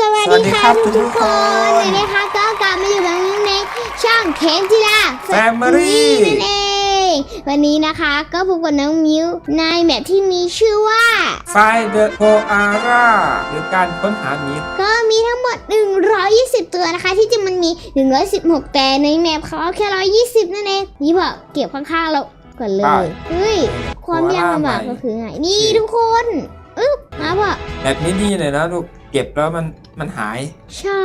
สวัสสวัสดีดีค่ะครับทุกทุกคคนนวันนี้นะคะก็กลับมาอยู่กับน้องในช่องเคนจิรา Family นั่นเองวันนี้นะคะก็พบกับน้องมิวในแบบที่มีชื่อว่าไฟเดอะโ o อาร่าหรือการค้นหาหมีก็มีทั้งหมด 120 ตัวนะคะ ที่จริงมันมี 116 แต่ในแมปเขาเอาแค่ 120 นั่นเองนี่พอเก็บข้างๆเราก่อนเลยเฮ้ยความยากลำบากก็คือไงนี่ทุกคนอึ๊บมาพอแบบนี้ดีเลยนะลูก เก็บแล้วมันมันหายใช่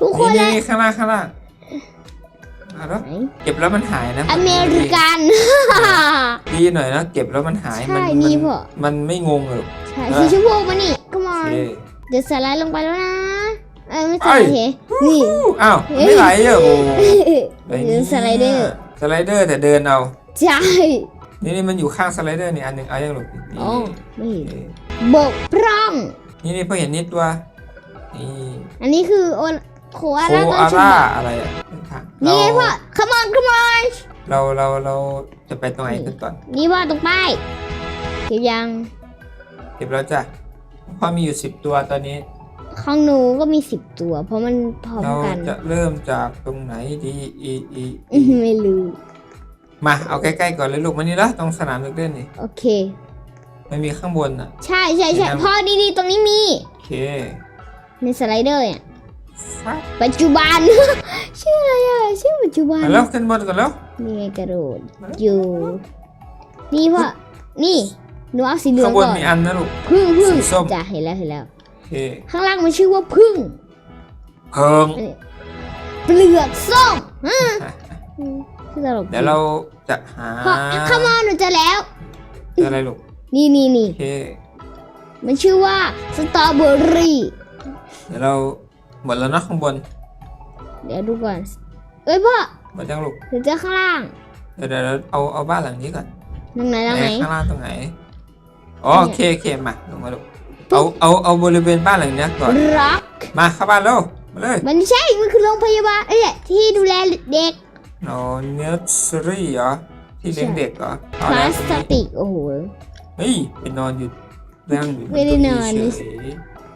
ทุกคนี่นนี่และนี่ข้างล่างข้างล่างอะแล้วไหนเก็บแล้วมันหายนะอเมริกัน ดีหน่อยนะเก็บแล้วมันหายใช่มันี่มัพ่อมันไม่งงเลยใช่เออสีชมพูมานี่ come โอ on เคเดี๋ยวสไลด์ลงไปแล้วนะเอ้ยไม่สเอ้ไลยด์เหนี่อู้อ้าวไม่ไหลอะโอ้โหอะไรเดี๋ยวนี่สไลเดอร์ สไลเดอร์แต่เดินเอา ใช่นี่นี่มันอยู่ข้างสไลเดอร์นี่อันหนึ่งเอายังลูกนี่อ๋อไม่โอเห็นเคบกพร่อง นี่นี่พอเห็นนิดตัวนี่อันนี้คือโอโคอาโคล่าต้นอาฉร่าบับอะไรอะข้างๆนี่ไงเราพ่อ come on come on เราเราเราจะไปตรงไหนกันก่อนนี่ว่าตรงป้ายเก็บยัง เก็บแล้วจ้ะพอมีอยู่สิบตัวตอนนี้ ของหนูก็มีสิบตัว เพราะมันพร้อมเรากัน จะเริ่มจากตรงไหนดีอีอีอื้อหือไม่รู้ มาเอาใกล้ๆก่อนเลยลูกมานี่ละตรงสนามเด็กเล่นนี่โอเค มันมีข้างบนอะ ใช่ใช่ใช่เห็นไหมพ่อดีๆ ตรงนี้มี โอเค ในสไลเดอร์เนี่ยฟักปัจจุบัน ชื่ออะไรอะชื่อปัจจุบันมาแล้วขึ้นบนก่อนแล้วนี่ไงกระโดดอยู่ นี่พ่อนี่หนูเอาสีเหลือข้างงบนก่อนมีอันนะลูกพึ่งพึ่งสีส้มจ้ะเห็นแล้วเห็นแล้วโอเคข้างล่างมันชื่อว่าพึ่งเพิงเปลือกส้มอ่าชื่อตลกเดี๋ยวเราจะหาพ่อเข้ามาหนูเจะแล้วเจออะไรลูก นี่นี่นี่โอเคมันชื่อว่าสตรอเบอรี่เดี๋ยวเราหมดแล้วเนาะข้างบนเดี๋ยวดูก่อน เอ้ยพ่อหมดยังลูกหนูเจอข้างล่างเดี๋ยวเดี๋ยวเราเอาเอาบ้านหลังนี้ก่อนตรงไหนตรงไหน ข้างล่างตรงไหนอ๋อโอเคโอเคมาลงมาลูกเอาเอาเอาบริเวณบ้านหลังเนี้ยก่อนร็อกมาเข้าบ้านเร็วมาเลยมันไม่ใช่ มันคือโรงพยาบาลเอ้ยที่ดูแลเด็กโนเนสซอรี่เหรอที่เลี้ยงเด็กเหรอพเอาลาแล้ว สติกโอ้โห เฮ้ยไปนอนอยู่นั่งอยู่บไม่ได้นอนเก้านี่เฉย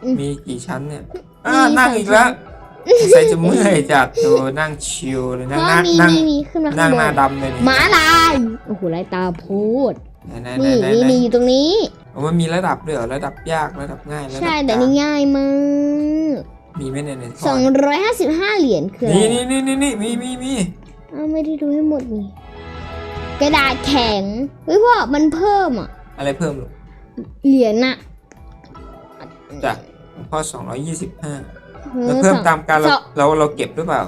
อืมมีกี่ชั้นเนี่ยอ่ามีนั่งสองอีกแล้วชั้นใส่จะเมื่อยจัดโอ้นั่งชิลเลยนั่งพ่อนั่งมีนั่งมีมีขึ้นมานั่ข้างงบหน้านดำเลยหมาลายโอ้โหลายตาพูดไหนไหนนี่ไหนนี่ไหนนี่อยู่ตรงนี้ โอ้มันมีระดับด้วยเหรอระดับยากระดับง่ายระดับใช่แต่กลางนี่ง่ายมากมีไหมเนี่ยในท่สองร้อยห้าสิบห้าเหรียญคืออะไรนี่นี่นี่นี่นี่มีมีมีอ้าวไม่ได้ดูให้หมดนี่กระดาษแข็งเฮ้ยพ่อมันเพิ่มอะ อะไรเพิ่มลูกเหรียญน่ะจ้ะของพ่อสองร้อยยี่สิบห้าออแล้วเพิ่มตามการเราสองเราเราเก็บหรือเปล่า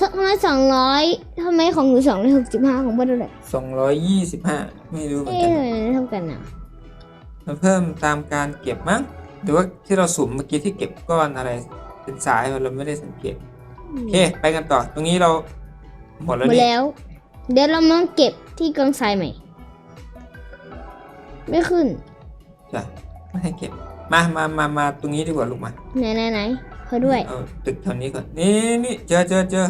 สองร้อยสองร้อยทำไมของหนูสองร้อยหกสิบห้าของพ่อเท่าไหร่สองร้อยยี่สิบห้าไม่รู้เหมือนเอ๊ะกันทำไมมันเท่ากันอะมันเพิ่มตามการเก็บมั้งหรือว่าที่เราสุ่มเมื่อกี้ที่เก็บก้อนอะไร เป็นสายเราไม่ได้สังเกตโอเคไปกันต่อ ตรงนี้เราหมดหแล้วมดนี่แล้ว เดี๋ยวเรามาเก็บที่กองทรายใหม่ ไม่ขึ้น จ้ะไม่ให้เก็บ มามามามาตรงนี้ดีกว่าลูกมาไหนไหนไหนเขาด้วย เอาตึกแถวนี้ก่อน นี่นี่เจอเจอเจอ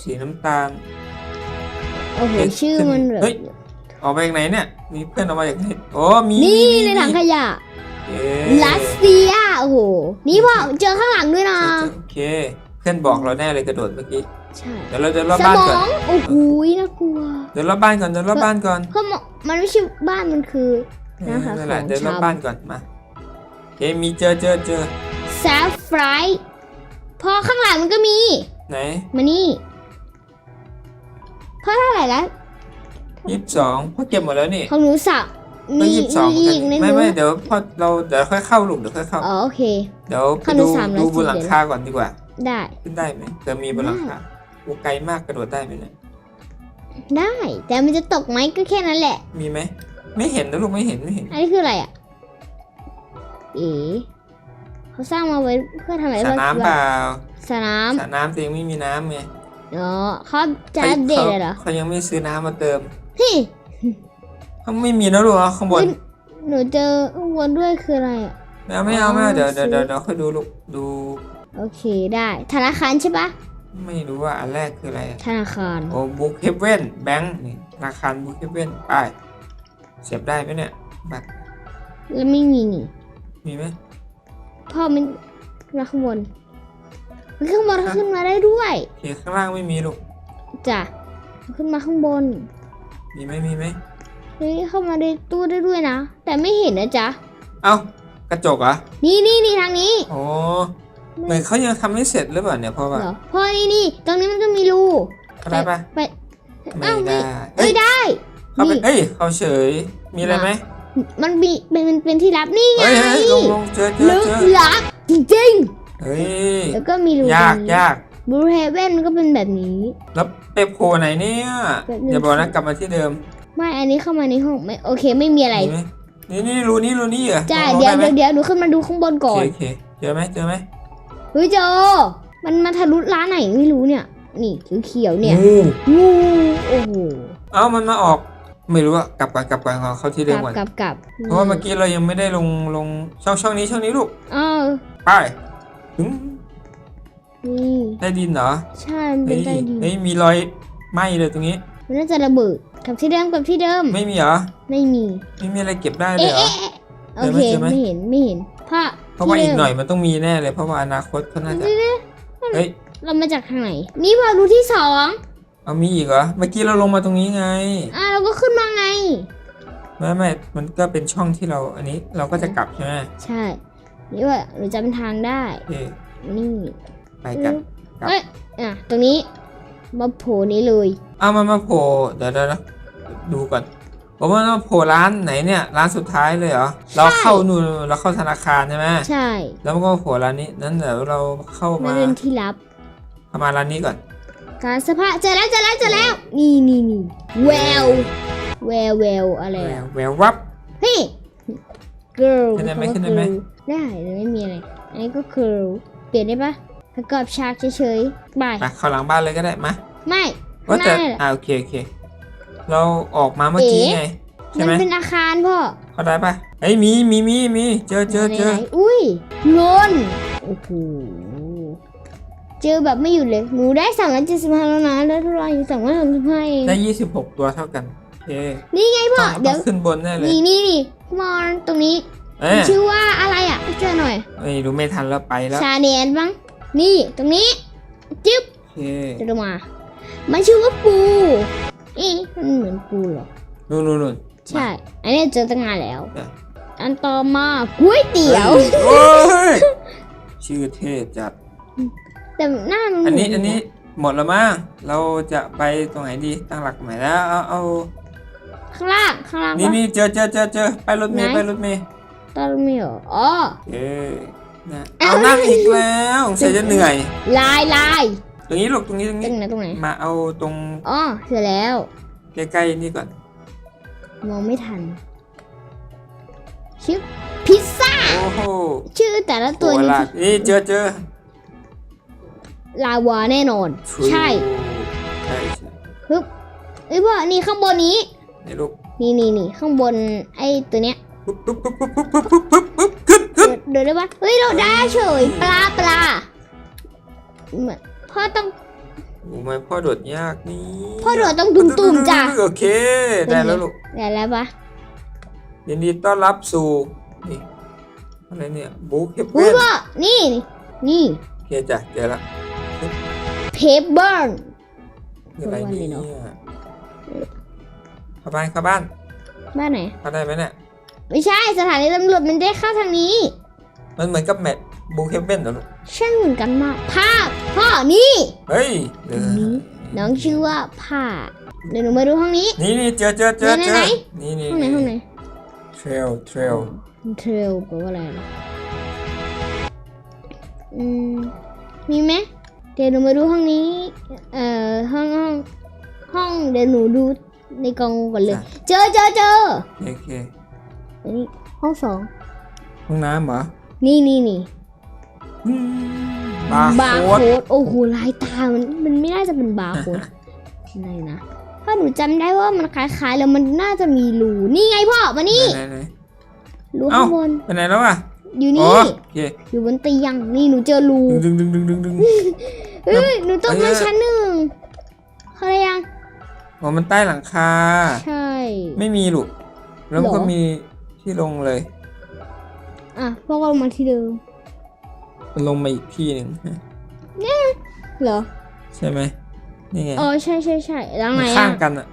สีน้ำตาล โอ้โห เอ๊ะชื่อมันแบบเฮ้ย ออกมาจากไหนเนี่ย มีเพื่อนออกมาจากไหนโอ้มีนี่มีในถังขยะเอ๊ะรัสเซีย โอ้โห นี่พ่อเจอข้างหลังด้วยนะ เจอเจอโอเค เพื่อนบอกเราแน่เลยกระโดดเมื่อกี้ ใช่เดี๋ยวเราเดินรอบสบ้านมก่ออน งโอ้โหน่ากลัวเดินรอบบ้านก่อน เดินรอบบ้านก่อนเพราะมันไม่ใช่บ้านมันคือนะคะ นั่นแหละของเดินรอบชำบ้านก่อน มาโอเคมีเจอเจอเจอซาฟรายพอข้างหลังมันก็มี ไหนมานี่พ่อเท่าไหร่แล้วยี่สิบสองพ่อเก็บหมดแล้วนี่ของหนูสับก็มียี่สิบสองมีอีกในหไม่นูไม่เดี๋ยวพอเราเดี๋ยวค่อยเข้าลูกเดี๋ยวค่อยเข้า อ๋อโอเค เดี๋ยวไปเข้าในดูสามร้อยดูบนสี่หลังเดือนคาก่อนดีกว่า ได้ ขึ้นได้ไหมเผื่อมีบนหลังคา โอ้ไกลมากกระโดดได้ไหมเนี่ยได้ แต่มันจะตกไหมก็แค่นั้นแหละ มีไหมไม่เห็นนะลูกไม่เห็นไม่เห็นอันนี้คืออะไรอะ เอ๋เขาสร้างมาไว้เพื่อทำอะไรสระน้ำเปล่าสระน้สระน้ำตัวเองไม่มีน้ำไงำอ๋อเขาจะอัปเดตเลยเหรอเขายังไม่ซื้อน้ำมาเติมเฮ้ยเขาไม่มีนะลูกเอาข้างบนหนูเจอข้างบนด้วยคืออะไรอะไม่เอาไม่เอาไม่เอาเดี๋ยวเดี๋ยวซื้อเดี๋ยวเดี๋ยวค่อยดูลูกดู โอเคได้ธนาคารใช่ปะ ไม่รู้ว่าอันแรกคืออะไรอะธนาคาร โอ้บุ๊กเฮเว่นแบงค์นี่ธนาคารบุ๊กเฮเว่นไปเสียบได้ไหมเนี่ยบัตรแล้วไม่มีนี่ มีไหมพ่อมันขึ้นมาข้างบนเฮ้ยข้างบนเขาขึ้นมาได้ด้วยโอเคข้างล่างไม่มีลูกจ้ะขึ้นมาข้างบน มีไหมมีไหมเฮ้ยเข้ามาในตู้ได้ด้วยนะ แต่ไม่เห็นนะจ๊ะ เอ้ากระจกเหรอ นี่นี่นี่ทางนี้ โอ้ เหมือนเขายังทำไม่เสร็จหรือเปล่าเนี่ยเพราะว่าเหรอพ่อนี่นี่ตรงนี้มันก็มีรูอะไรปะไปไม่เอ้าได้เอ้ยได้เขาเป็นนี่เอ้ยเขาเฉยมีอะไรไหมมันมีเป็นเป็นเป็นที่ลับนี่ไงเฮ้ยเฮ้ยลงลงเจอเจอลึกเจอลับจริงเฮ้ยๆแล้วก็มีรูยากยากบูเฮเว่นมันก็เป็นแบบนี้ แล้วไปโผล่ไหนเนี่ยแบบนึงอย่าบอกนะกลับมาที่เดิม ไม่อันนี้เข้ามาในห้องไม่โอเคไม่มีอะไรมีไหมนี่นี่รูนี้รูนี้เหรอจ้าลงเดี๋ยวไไหมเดี๋ยวเดี๋ยวหนูขึ้นมาดูข้างบนโอก่อเคนโอเคเจอไหมเจอไหม เฮ้ยโจมันมาทะลุร้านไหนไม่รู้เนี่ย นี่เขียวๆเนี่ยงูงูโอ้โหเอ้ามันมาออกไม่รู้อะกลับก่อนกลับก่อนขอเข้าที่กเดิมลับก่อนกลับกลับเพราะว่าเมื่อกี้เรายังไม่ได้ลงลงช่องช่องนี้ช่องนี้ลูกอ้าวไปถึงนี่ใต้ดินเหรอ ใช่มันเป็เฮ้นยใต้ดินเฮ้ยมีรอยไหม้เลยตรงนี้ มันน่าจะระเบิดกลับที่เดิมกลับที่เดิม ไม่มีเหรอ ไม่มี ไม่มีอะไรเก็บได้เลยเอ๊ะเหรอเอ๊ะเอ๊ะเจโออไหมเคเจอไหมไม่เห็นไม่เห็นพ่อ เพราะว่าอีกที่ดิมหน่อยมันต้องมีแน่เลยเพราะว่าอนาคตเขาน่าจะเฮ้ยเรามาจากทางไหน นี่พอรูที่สองเอามีอีกเหรอเมื่อกี้เราลงมาตรงนี้ไงอะเราก็ขึ้นมาไงไม่ไม่มันก็เป็นช่องที่เราอันนี้เราก็จะกลับใช่ไหมใช่นี่ว่าหนูจำทางได้โอเคนี่ไปกันครับเอ้ยอะตรงนี้มาโผล่นี้เลยเอามันมาโผล่เดี๋ยวเดี๋ยวเดี๋ยวดูก่อน ผมว่ามันมาโผล่ร้านไหนเนี่ยร้านสุดท้ายเลยเหรอเราเข้านู่นเราเข้าธนาคารใช่ไหมใช่ แล้วมันก็มาโผล่ร้านนี้นั้นเดี๋ยวเราเข้านั่มานเป็นที่ลับเข้ามาร้านนี้ก่อน การสภาพเจอแล้วเจอแล้วเจอแล้วนี่นี่นี่แววแววแววอะไรแวอะวแวววับเฮ้ย girl ขึ้นได้ไหมคำว่าขึ้นได้ไหม girl ได้แต่ไม่มีอะไรอันนี้ก็ girl เปลี่ยนได้ปะประกอบฉากเฉยๆบายไปเข้าหลังบ้านเลยก็ได้มาไม่ว่าแต่ไม่อ่าโอเคโอเค เราออกมาเมื่อกี้เอ๋ไงใช่มันไหมเป็นอาคารพ่อเข้าได้ปะเฮ้ยมีมีมีมีเจอเจอเจอไหนๆอุ้ยเงินโอ้โหเจอแบบไม่หยุดเลยหนูได้สามร้อยเจ็ดสิบห้าแล้วนะแล้วทุกรายอยู่สามร้อยสามสิบห้าเองได้ยี่สิบหกตัวเท่ากันโอเคนี่ไงพ่อต้องเดี๋ต้ยอวงขึ้นบนแน่เลยนี่นี่นี่มอนตรงนี้เอ้ยชื่อว่าอะไรอะให้เจอหน่อยไม่รู้ไม่ทันแล้วไปแล้วชาเนียนบ้างนี่ตรงนี้จิ๊บโอเคเดี๋ยวเรามา มันชื่อว่าปู อีมันเหมือนปูเหรอนู่นนู่นนู่นใช่ อันนี้เจอตั้งนานแล้วเอออันต่อมาก๋วยเตี๋ยว เฮ้ยโอ้ยชื่อเท่จัด แต่หน้ามันอันนี้เหมือันนี้หมดแล้วมั้งเราจะไปตรงไหนดีตั้งหลักใหม่แล้วเอาเอาข้างล่างข้างล่างนี่ปะ นี่เจอเจอเจอเจอไปรถเมย์ไหน ไปรถเมย์ตอนไม่เหรออ๋อ เอ้ยนะเอานั่งอีกแล้วเสียจะเหนื่อย ลายลายต รงนี้ลูกตรงนี้ตรงตรนี้ งไหนตรงไหนมาเอาตรงอ๋อเสร็จแล้ว ใกล้ๆนี่ก่อน มองไม่ทัน ชื่อพิซซ่า โอ้โหชื่อแต่ละตัวโหนี่ลาดนี่เจอเจอลาวาแน่นอน ใช่ใช่ใช่ฮึบเอ้ยพ่อนี่ข้างบนนี้นี่ลูกนี่นี่นี่ข้างบนไอ้ตัวเนี้ย ปุ๊บปุ๊บปุ๊บปุ๊บปุ๊บปุ๊บปุ๊บปุ๊บขึ้นขึ้นเดินได้ปะเฮ้ยเราได้เฉยปลาปลาเหมือน พ่อต้อง โอ้ไม่พ่อโดดยากนี่พ่อโดดต้องตุ่มๆจ้ะโอเค ได้แล้วลูก ได้แล้วปะยินดีต้อนรับสู่นี่อะไรเนี่ยบุ๊กเฮปอุ้เว่ยนพ่อนี่ นี่โอเคจ้ะเจอละเพเบิร์นคืออะไรทุกวันเลยเนี่เนยอะเข้าบ้านเข้าบ้าน บ้านไหนเข้าได้ไหมเนี่ยไม่ใช่สถานีตำรวจมันได้เข้าทางนี้ มันเหมือนกับแมทบุ๊กเฮปเว่นเหรอลูกช่างเหมือนกันมาก ภาพ พ่อนี่เฮ้ยเออนี้น้องชื่อว่าผ้าเดี๋ยวหนูมาดูห้องนี้ นี่นี่เจอเจอเจอเจอไหนนี่นี่ห้องไหนห้องไหนเทรลเทรลเทรลแปลว่าอะไรเหรออืมมีไหมเดี๋ยวหนูมาดูห้องนี้เอ่อห้องห้องห้องเดี๋ยวหนูดูในกล่องก่อนเลย เจอเจอเจอโอเคอันนี้ห้องสองห้องน้ำเหรอนี่นี่นี่อืม บาร์บาร์โค้โค้ดดโอ้โหลายตามันมันไม่น่าจะเป็นบาร์โค้ดไหนนะเพราะหนูจำได้ว่ามันคล้ายๆ แล้วมันน่าจะมีรูนี่ไงพ่อมานี่ไหนไหนรูเอ้าข้างบนไปไหนแล้วอะอยู่อ๋อนี่โอเคอยู่บนเตียงนี่หนูเจอรูดึงดึงดึงดึงดึงเฮ้ยหนูต้องเอ้มายชั้นหนึ่งเขาได้ยังอ๋อมันใต้หลังคา ใช่ ไม่มีลูกแล้วมันก็เหรอ มีที่ลงเลย อะพวกเรามาที่เดิม มันลงมาอีกที่หนึ่งฮะเหรอ ใช่ไหมนี่ไงอ๋อใช่ใช่ใช่หลังไหนมันอะข้างกันอะ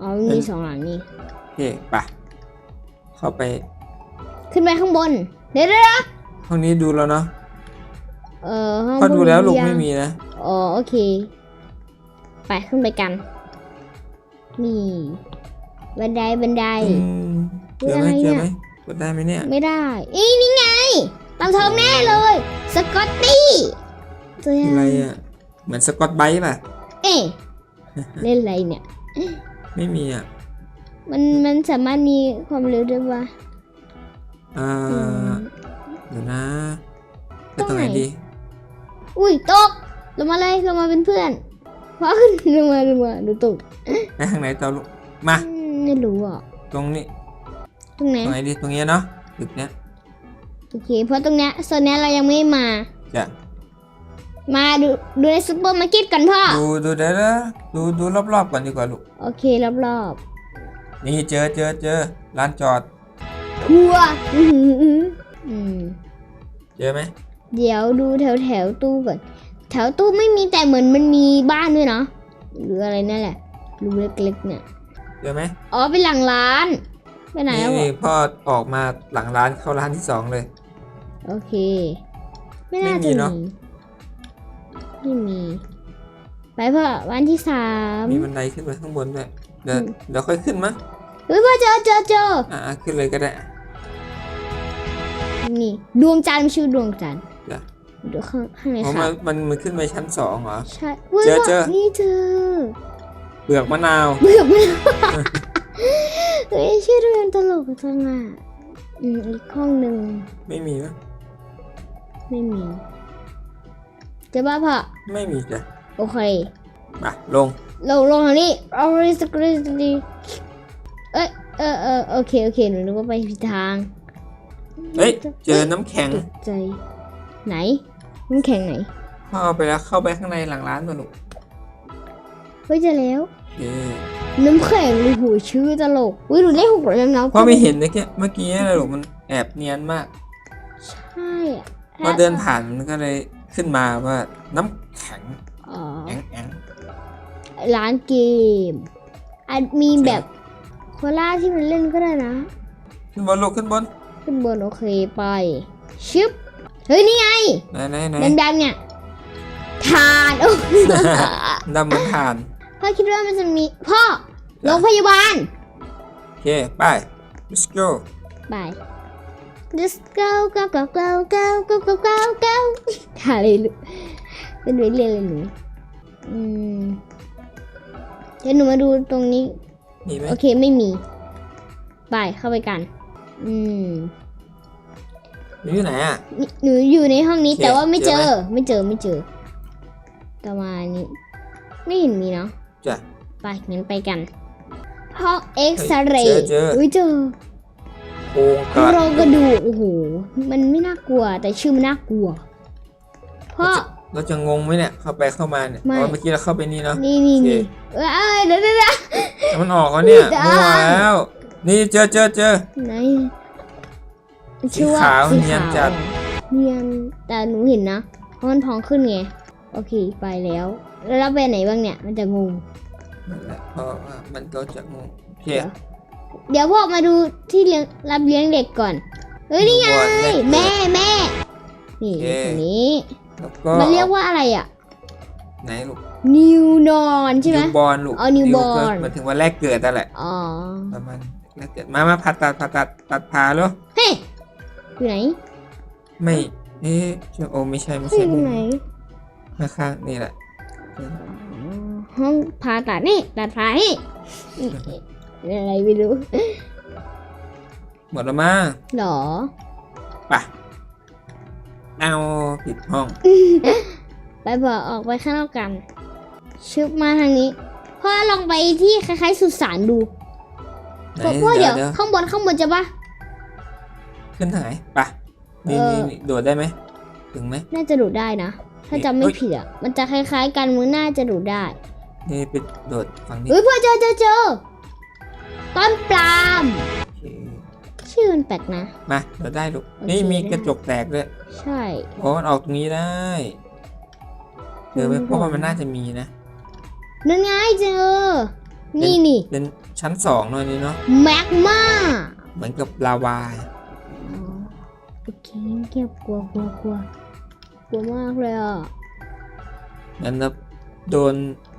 อ๋อมันมีสองหลังนี่ โอเคไปเข้าไป ขึ้นไปข้างบน เดี๋ยวเดี๋ยวเดี๋ยวห้องนี้ดูแล้วเนาะเออห้องพอดูแล้วลูกยังไม่มีนะอ๋อโอเค ไปขึ้นไปกัน นี่ บันไดบันได อืมเจอไหมอะไรเจเนี่อยไหมกดได้ไหมเนี่ย ไม่ได้อีนี่ไง ตามทองแน่เลย สกอตตี้เจออะไรอะ เหมือนสกอตไบรท์ป่ะ เอ๊ะเล่นอะไรเนี่ย ไม่มีอะ มันมันสามารถมีความเร็วด้วยวะอ่าอืมเดี๋ยวนะไปตรงตรงไหนไหนดี อุ้ยตกลงมาเลยลงมาเป็นเพื่อนเพราะขึ้นลงมาลงมาดูตกไปทางไหนต่อลูกมาอืมไม่รู้อะ ตรงนี้ ตรงไหน ตรงไหนดีตรงเนี้ยเนาะตึกเนี้ย โอเค เพราะตรงเนี้ยโซนเนี้ยเรายังไม่มาจะมาดูดูในซุปเปอร์มาร์เก็ตกันพ่อ ดูดูเดี๋ยวนะดูดูรอบๆก่อนดีกว่าลูก โอเครอบนี่เจอเจอเจอร้านจอด ๆทัวร์อื้อหืออื้ออืมเจอไหมเดี๋ยวดูแถวแถวๆตู้ก่อน แถวตู้ไม่มีแต่เหมือนมันมีบ้านด้วยเนาะหรืออะไรนั่นแหละรูเล็กๆเนี่ยเจอไหมอ๋อเป็นหลังร้าน ไปไหนนี่แล้วนี่อะพ่อออกมาหลังร้านเข้าร้านที่สองเลย โอเค ไม่น่าไม่มีจะเนอะมีไม่มี ไปเพื่อวันที่สามมีบันไดขึ้นไปข้างบนด้วยเดี๋ยวอืมเดี๋ยวค่อยขึ้นมั้งเฮ้ยพ่อเจอเจอเจออ่าขึ้นเลยก็ได้ นี่ดวงจันทร์มันชื่อดวงจันทร์จ้ะดูข้างข้างในอ๋อค่ะมันมันมันขึ้นไปชั้นสองเหรอ ใช่ฮ้ยเจอพ่เจอนี่เจอเปลือกมะนาวเบื่อมากเฮ้ยชื่อเรื่องตลกจังอะอืมอีกห้องหนึ่งไม่มีนะ ไม่มีเจะบ้าพ่อไม่มีจ้ะโอเคมาลงลงลงทางนี้เอาเลยสกรีสกรีเอ้ยเออเออโอเคโอเคหนูนึกว่าไปผิดทางเฮ้ยเจอน้ำแข็งตกใจไหนน้ำแข็งไหนพ่อเอาไปแล้วเข้าไปข้างในหลังร้านมาลูกเฮ้ยเจอแล้วเย้น้ำแข็งเลยโหชื่อตลกอุ้ยหนูได้หกร้อยแล้วนะพ่อไม่เห็นเมื่อกี้เมื่อกี้นะลูกมันแอบเนียนมาก ใช่อะ พอเดินผ่านมันก็เลยขึ้นมาว่าน้ำแข็งอ๋อแองแองร้านเกมอาจมีแบบโคลาที่มันเล่นก็ได้นะ ขึ้นบนลูกขึ้นบนขึ้นบนโอเคไป ชึบ เฮ้ย นี่ไงไหนไหนไหนแดงๆเนี่ยทานโอ้ดำเหมันถ่าน พ่อคิดว่ามันจะมี พ่อโรงพยาบาล โอเค ไป let's go ไป Let's go go go go go go go go go ถ่ายเลยลูกเป็นเรื่องเลยหนูอืมเดี๋ยวหนูมาดูตรงนี้ มีไหมโอเคไม่มีไปเข้าไปกัน อืมมีอยู่ไหนอะนี่หนูอยู่ในห้องนี้โอเคแต่ว่าไม่เจเจออไหมไม่เจอไม่เจอประมาณนี้ ไม่เห็นมีเนาะจ้ะไปงั้นไปกันห้องเอ็กซเรเจอย์เจออุ้ยเจอ โครงกโคระรงกระดูกโอ้โห มันไม่น่ากลัวแต่ชื่อมันน่ากลัว เพราะเราจะงงไหมเนี่ยเข้าไปเข้ามาเนี่ยไม่อ๋อเมื่อกี้เราเข้าไปนี่เนาะนี่นี่โอเคนี่เอ้ยเอ้ยเดี๋ยวเดี๋ยวเดี๋ยวแต่มันออกแล้วเนี่ยจ้ามั่วแล้ว นี่เจอเจอเจอไหนชื่อว่าสีขาวสีเนียนขาวจัดเนียนแต่หนูเห็นนะเพราะมันพองขึ้นไงโอเคไปแล้ว แล้วเราไปไหนบ้างเนี่ยมันจะงงนั่นแหละเพราะว่ามันก็จะงงโอเค เดี๋ยวเดี๋ยวพ่อมาดูที่เลี้ยงรับเลี้ยงเด็กก่อน เฮ้ยนี่ไงดูบอลเล่นแม่แม่ นี่โอเค ตรงนี้ แล้วก็มันเรียกว่าอะไรอะ ไหนลูก นิวนอนใช่ไหม นิวบอลลูกอ๋อ newborn ก็หมายถึงว่าแรกเกิดนั่นแหละอ๋อ ประมาณแรกเกิดมามาผ่าตัดผ่าตัดตัดผ่าแล้วเฮ้ยอยู่ไหนไม่เอ๊ะเจ้าโอไม่ใช่ไม่เฮ้ยใช่อยู่ไหนข้างๆนี่แหละอ๋อห้องผ่าตัดนี่ตัดผ่านี่นี่ อะไรไม่รู้หมดแล้วมั้งหรอไปเอาผิดห้อง ไปบอกออกไปข้างนอกกัน ชึบมาทางนี้พ่อลองไปที่คล้ายๆสุสานดูไหนพ่อพ่อเดี๋เดี๋ยยววเดี๋ยวข้างบนข้างบนจะปะขึ้นทางไหนไปนี่เออนี่นี่โดดได้ไหมถึงไหมน่าจะดูดได้นะ ถ้าจำไม่เอ้ยผิดอะ มันจะคล้ายๆกันมันน่าจะดูดได้ นี่ไปโดดฝั่งนี้เฮ้ยพ่อเจอเจอเจอ ต้นปลาล์มโอเคชื่อมันแปลกนะ มาเราได้ลูก โอเค นี่มีได้กระจกแตกด้วยใช่เพราะมันออกตรงนี้ได้เจอไหมเพราะว่ามันน่าจะมีนะนั่นไงเจอ นี่นี่ เป็นชั้นสองเนอะนี่เนาะ แมกมาเหมือนกับลาวา โอเคเก็บกลัวกลัวกลัวกลัวมากเลยอะนั้นนะโดน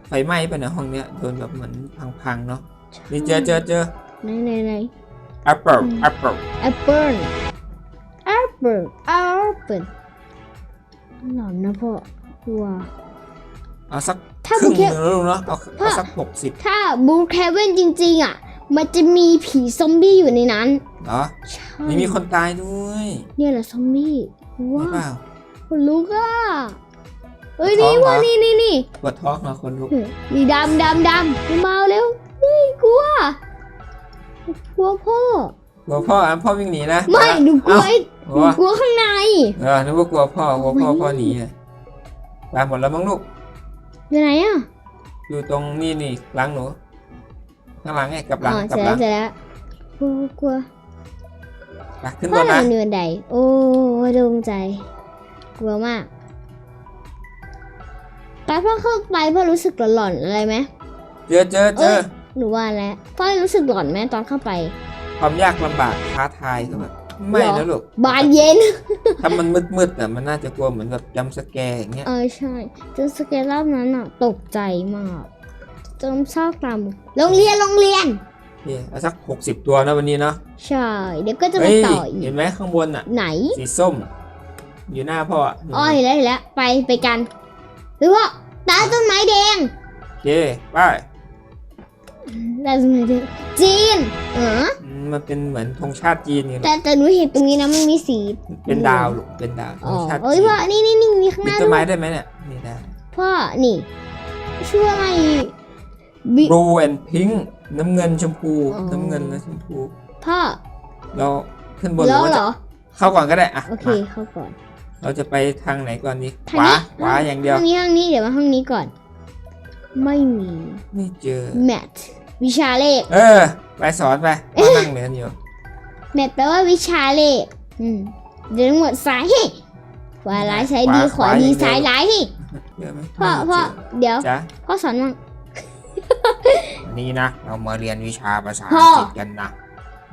ไฟไหม้ไปนะห้องเนี้ยโดนแบบเหมือนพังๆเนาะ นี่เจอเจอเจอไหนไหนไหนแอปเปิลอืมแอปเปิลแอปเปิลแอปเปิลแอปเปิลหลอนนะพ่อกลัว เอาสักถ้าครึ่งบุหแคนึงแล้วลูกเนาะเอาพ่อ เอาสักหกสิบถ้าบูแคเวนจริงๆอะ มันจะมีผีซอมบี้อยู่ในนั้นเหรอใช่นี่มีคนตายด้วยเนี่ยแหละซอมบี้ใช่ว้าเปล่า คนลุกอะเฮ้ยท้อนี่งเหรอ ว่านี่นี่นี่ปวดท้องเหรอคนลุกนี่ดำดำดำมาเร็วเฮ้ย กลัว กลัวพ่อ กลัวพ่ออะพ่อวิ่งหนีนะไม่หนูกลัวเอ้าไอ้หกลันูวกลัวข้างในเออนึกว่ากลัวพ่อกลัวพ่อพ่อหนีอะตายหมดแล้วมั้งลูกอยู่ไหนอะ อยู่ตรงนี่นี่หลังหนูข้างหลังไงกลับหอ๋ลัองกลัเสบร็จหแล้ลัวงเสร็จแล้วกลัวกลัวไปขึ้นพ่บอนเรานะเนือนใดโอ้ดวงใจ กลัวมากตอนพ่อเข้าไปพ่อรู้สึกหลอนๆอะไรไหมเจอเจอเจอ หนูว่าแล้วพ่อรู้สึกหลอนไหมตอนเข้าไป ความยากลำบากท้าทายเขาแบบไม่หรอนะลูกบานเย็น ถ้ามันมืดๆอะมันน่าจะกลัวเหมือนแบบจำสแกร์อย่างเงี้ย เออใช่จนสเกลรอบนั้นอะ ตกใจมากจนชอบตามโรงเรียนโรงเรียนโอเคเอาสักหกสิบตัวนะวันนี้เนาะใช่ เดี๋ยวก็จะไปเฮ้ยต่ออีเห็กนไหมข้างบนอะ ไหนสีส้ม อยู่หน้าพ่ออะอ๋อเห็นแล้วเห็นแล้วไปไปกัน หรือว่าใต้ต้นไม้แดงโอเคไป ใต้ต้นไม้แดงจีนเอออืมมันเป็นเหมือนธงชาติจีนนี่ลูกแต่แต่หนูเห็นตรงนี้นะมันมีสีเป็นดาวลูกเป็นดาวธอ๋องชาติเอ้ยจีนพ่อนี่นี่นี่มีข้างหมีน้าต้นด้วไม้ยได้ไหมเนี่ยนี่ได้พ่อนี่ชื่ออะไรบิ blue and pink น้ำเงินชมพูอ๋อน้ำเงินและชมพูพ่อเราขึ้นบนหแล้รือวว่าเหรจะอเข้าก่อนก็ได้อะโอเคมาเข้าก่อน เราจะไปทางไหนก่อนดีขทางวานี้ขวาอย่างเดียวห้องนี้ห้องนี้เดี๋ยวมาห้องนี้ก่อน ไม่มี ไม่เจอ แมท วิชาเลข เออ ไปสอนไปมานั่งเรียนอยู่ แมทแปลว่าวิชาเลข อืมเดี๋ยวทั้งหมดซ้ายให้ขวาร้ายซ้ายดีขวาดีซ้ายร้ายให้เจอไหมพ่อไม่พ่อเจเดี๋ยวจ้ะพ่อสอนมั่งวันนี้นะ เรามาเรียนวิชาภาษาพ่อัองกฤษกันนะ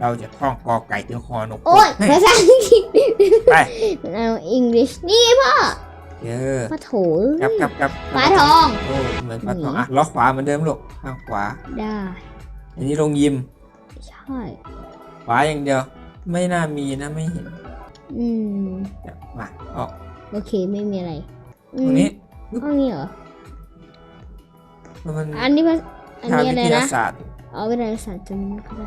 เราจะท่องกอไก่ถึงคอนกโอ้ยเฮ้ยภาษาอังกฤษไปเอาอังกฤษนี่พ่อ เจอพ่อโถกลับกลับกลับฟ้าทอง โอ้เหมือนฟ้าทองหนีอะล็อกขวาเหมือนเดิมลูกข้างขวา ได้ อันนี้ลงยิม ใช่ ขวาอย่างเดียว ไม่น่ามีนะไม่เห็น อืมเดี๋ยวมาออกโอเคไม่มีอะไรตรงนี้อืมห้องนี้เหรอมันอันนี้ภาอันทางนี้วิอะไรทยานะศาสตร์เอาวิทยาศาสตร์จำก็ได้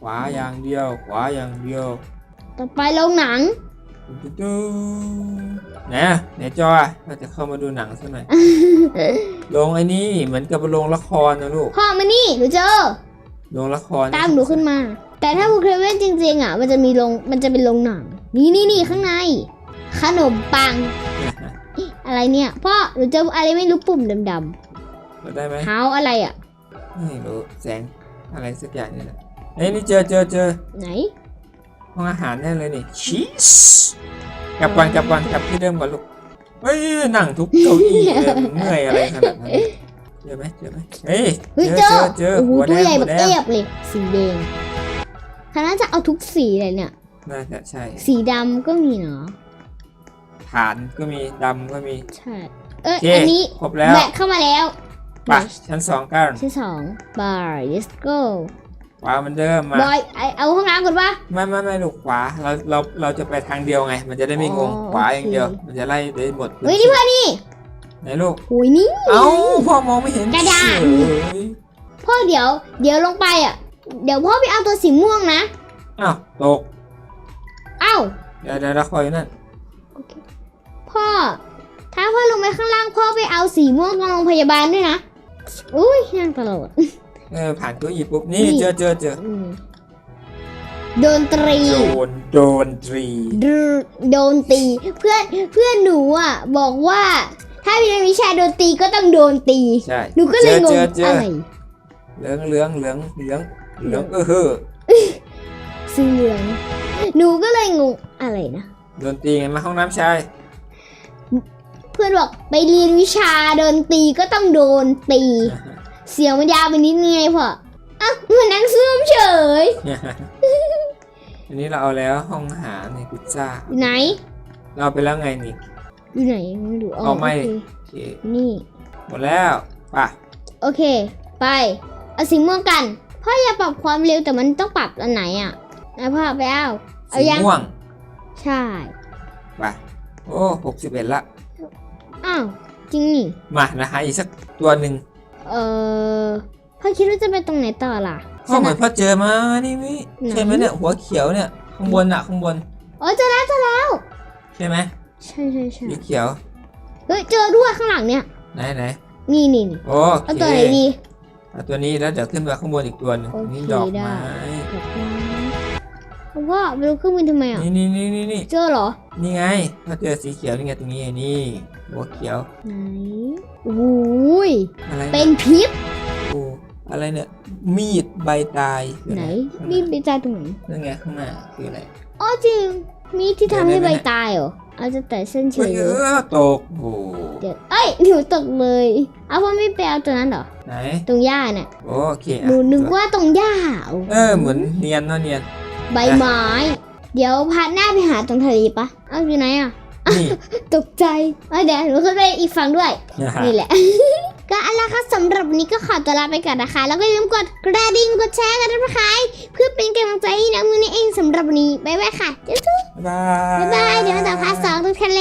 ขวาอย่างเดียว ขวาอย่างเดียว ต่อไปโรงหนัง ตุ๊ดๆไหนอะไหนจออะเราจะเข้ามาดูหนังสักหน่อยโรงไอ้นี่เหมือนกับโรงละครนะลูกพ่อมานี่หนูเจอโรงละครตามหนูขึ้นมา แต่ถ้าบุคเคเว่นจริงๆอะ มันจะมีโรงมันจะเป็นโรงหนังนี่นี่นี่ข้างใน ขนมปัง อะไรเนี่ยพ่อหนูเจออะไรไม่รู้ปุ่มดำเราได้ไหมๆเท้าอะไรอะไม่รู้แสงอะไรสักอย่างนี่แหละเอ้ยนี่เจอเจอเจอไหน ห้องอาหารแน่เลยนี่ชีสกลับก่อนกลับก่อนกลับที่เดิมก่อนลูกเฮ้ยนั่งทุกเก้าอี้เลยมันเมื่อยอะไรขนาดนั้นเจอไหมเจอไหมเฮ้ยเฮ้ยเจเจออเจอโอ้โหหัวตัแดวงใหญ่หัแบวบแดเทีงยบเลยสีแดงเขาน่าจะเอาทุกสีเลยเนี่ยน่าจะใช่ สีดำก็มีเนาะฐานก็มีดำก็มีใช่เอ้ยโอเคอันนี้ครบแล้วแบกเข้ามาแล้วไปชั้นสองกันที่สองบาร์ let's go ขวาเหมือนเดิมมาบอยไอเอาห้องน้ำก่อนปะ ไม่ไม่ไม่ลูกขวาเราเราเราจะไปทางเดียวไง มันจะได้ไม่งงอ๋อขวาอย่างเดียว โอเค มันจะไล่ได้หมดเฮ้ยนี่พ่อนี่ไหนลูก โอ้ยนี่ เอ้าพ่อมองไม่เห็นกระดาษ เฉยพ่อเดี๋ยว เดี๋ยวลงไปอะ เดี๋ยวพ่อไปเอาตัวสีม่วงนะอ้าวตกเอ้าเดี๋ยวเดี๋ยวเราคอยอยู่นั่นพ่อ ถ้าพ่อลงไปข้างล่างพ่อไปเอาสีม่วงตรงโรงพยาบาลด้วยนะอุ้ยนั่งตลอด เออผ่านเก้าอี้ปุ๊บนี่นี่ เจอเจอเจออืมโดนตรี โดนโดนตรีดโดนตีเพื่อนเพื่อนหนูอะบอกว่า ถ้ามีวิชาโดนตีก็ต้องโดนตี ใช่หนูก็เลยงเจงอเจออะไรเหลืองเหลืองเหลืองเหลืองเหลืองเออเฮ้อเสืองหนูก็เลยงงอะไรนะ โดนตีไงมาห้องน้ำชายเพื่อนบอกไปเรียนวิชาดนตรีก็ต้องโดนตี เสียงมันยาวไปนิดนึงไงพ่ออะมันนั่งซ่วมเฉย อันนี้เราเอาแล้วห้องอาหารในพิซซ่า อยู่ไหน เราเอาไปแล้วไงนี่ อยู่ไหนไม่รู้อ๋อเอาไม่โอเคโอเคนี่ หมดแล้วป่ะโอเค ไป เอาสีม่วงกัน พ่ออย่าปรับความเร็วแต่มันต้องปรับอันไหนอะนะพ่อไปเอา เอาสียัง ม่วงใช่ ป่ะโอ้หกสิบเอ็ดละ อ้าว จริงนี่ มานะฮะอีกสักตัวหนึ่ง เออพ่อคิดว่าจะไปตรงไหนต่อล่ะ พ่อเหมือนพ่อเจอมานี่มิไหนใช่ไหมเนี่ยหัวเขียวเนี่ยข้างบนอะข้างบนโอ้เจอแล้วเจอแล้ว ใช่ไหมใช่ใช่ใช่สีเขียวเฮ้ยเจอด้วยข้างหลังเนี่ยไหนไหนนี่นี่นี่โอเอาเคตัวไหนดีเอาตัวนี้แล้วเดี๋ยวขึ้นไปข้างบนอีกตัวหนึงโอเคนี่ดอกได้ไม้ดอกไม้พ่อไปดูเครื่องบินทำไมอะนี่นี่นี่นี่นี่เจอเหรอ นี่ไงถ้าเจอสีเขียวนี่ไงตรงนี้ไงนี่ หัวเขียว ไหนโอ้ยอะไรเป็เนี่ยนพิษโอ้อะไรเนี่ย มีดใบตายคือไหนข้างนี่ไปจ่ายตรงไหนนั่นไงข้างหน้าคืออะไร อ๋อจริง มีที่ทำให้เดี๋ใบยวๆๆตายเหรอเอาจะแต่เส้นเฉเฮ้ยยเออตกโอ้เดี๋ยวเอ้ยหนูตกเลยเอาพ่อไม่ไปเอาตัวนั้นเหรอไหนตรงหญ้าเนี่ยโอเคหนูอะนึกว่าตรงหญ้าเออเหมือนเนียนเนาะเนียน ใบไม้ เดี๋ยวพาหน้าไปหาตรงทะเลปะเอาอยู่ไหนอะ นี่ ตกใจเอ้ยเดี๋ยวหนูขึ้นไปอีกฝั่งด้วยนี่แหละ ก็เอาละค่ะสำหรับวันนี้ก็ขอตัวลาไปก่อนนะคะ แล้วก็อย่าลืมกดกระดิ่งกดแชร์กันด้วยนะคะ เพื่อเป็นกำลังใจให้น้องมือนี่เองสำหรับวันนี้ บ๊ายบายค่ะจุ๊บบ๊ายบายๆบ๊ายบาย เดี๋ยวมาต่อพาร์ทสองตรงทะเล